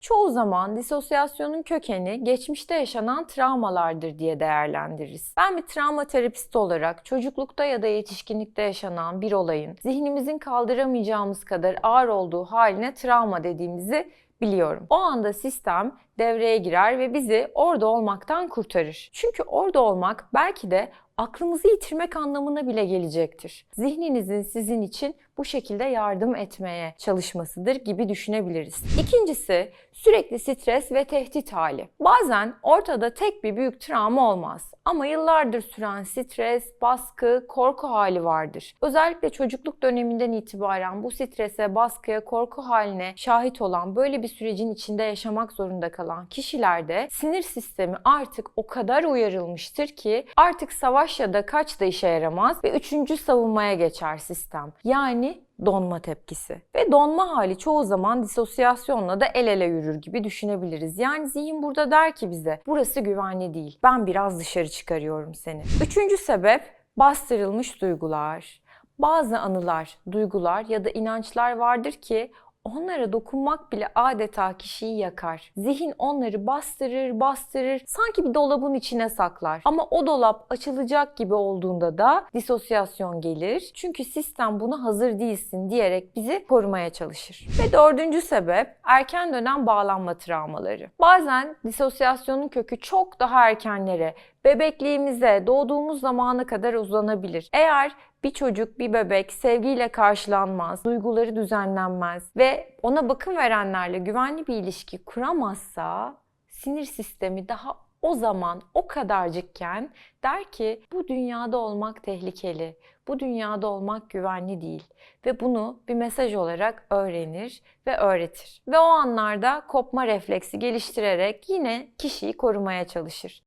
Çoğu zaman disosyasyonun kökeni geçmişte yaşanan travmalardır diye değerlendiririz. Ben bir travma terapisti olarak çocuklukta ya da yetişkinlikte yaşanan bir olayın zihnimizin kaldıramayacağımız kadar ağır olduğu haline travma dediğimizi biliyorum. O anda sistem devreye girer ve bizi orada olmaktan kurtarır. Çünkü orada olmak belki de aklımızı yitirmek anlamına bile gelecektir. Zihninizin sizin için bu şekilde yardım etmeye çalışmasıdır gibi düşünebiliriz. İkincisi sürekli stres ve tehdit hali. Bazen ortada tek bir büyük travma olmaz ama yıllardır süren stres, baskı, korku hali vardır. Özellikle çocukluk döneminden itibaren bu strese, baskıya, korku haline şahit olan, böyle bir sürecin içinde yaşamak zorunda kalan kişilerde sinir sistemi artık o kadar uyarılmıştır ki artık savaş ya da kaç da işe yaramaz ve üçüncü savunmaya geçer sistem. Yani donma tepkisi. Ve donma hali çoğu zaman disosyasyonla da el ele yürür gibi düşünebiliriz. Yani zihin burada der ki bize burası güvenli değil. Ben biraz dışarı çıkarıyorum seni. Üçüncü sebep bastırılmış duygular. Bazı anılar, duygular ya da inançlar vardır ki Onlara dokunmak bile adeta kişiyi yakar. Zihin onları bastırır, bastırır, sanki bir dolabın içine saklar. Ama o dolap açılacak gibi olduğunda da disosyasyon gelir. Çünkü sistem buna hazır değilsin diyerek bizi korumaya çalışır. Ve dördüncü sebep erken dönem bağlanma travmaları. Bazen disosyasyonun kökü çok daha erkenlere, bebekliğimize, doğduğumuz zamana kadar uzanabilir. Eğer bir çocuk, bir bebek sevgiyle karşılanmaz, duyguları düzenlenmez ve ona bakım verenlerle güvenli bir ilişki kuramazsa sinir sistemi daha o zaman o kadarcıkken der ki bu dünyada olmak tehlikeli, bu dünyada olmak güvenli değil ve bunu bir mesaj olarak öğrenir ve öğretir. Ve o anlarda kopma refleksi geliştirerek yine kişiyi korumaya çalışır.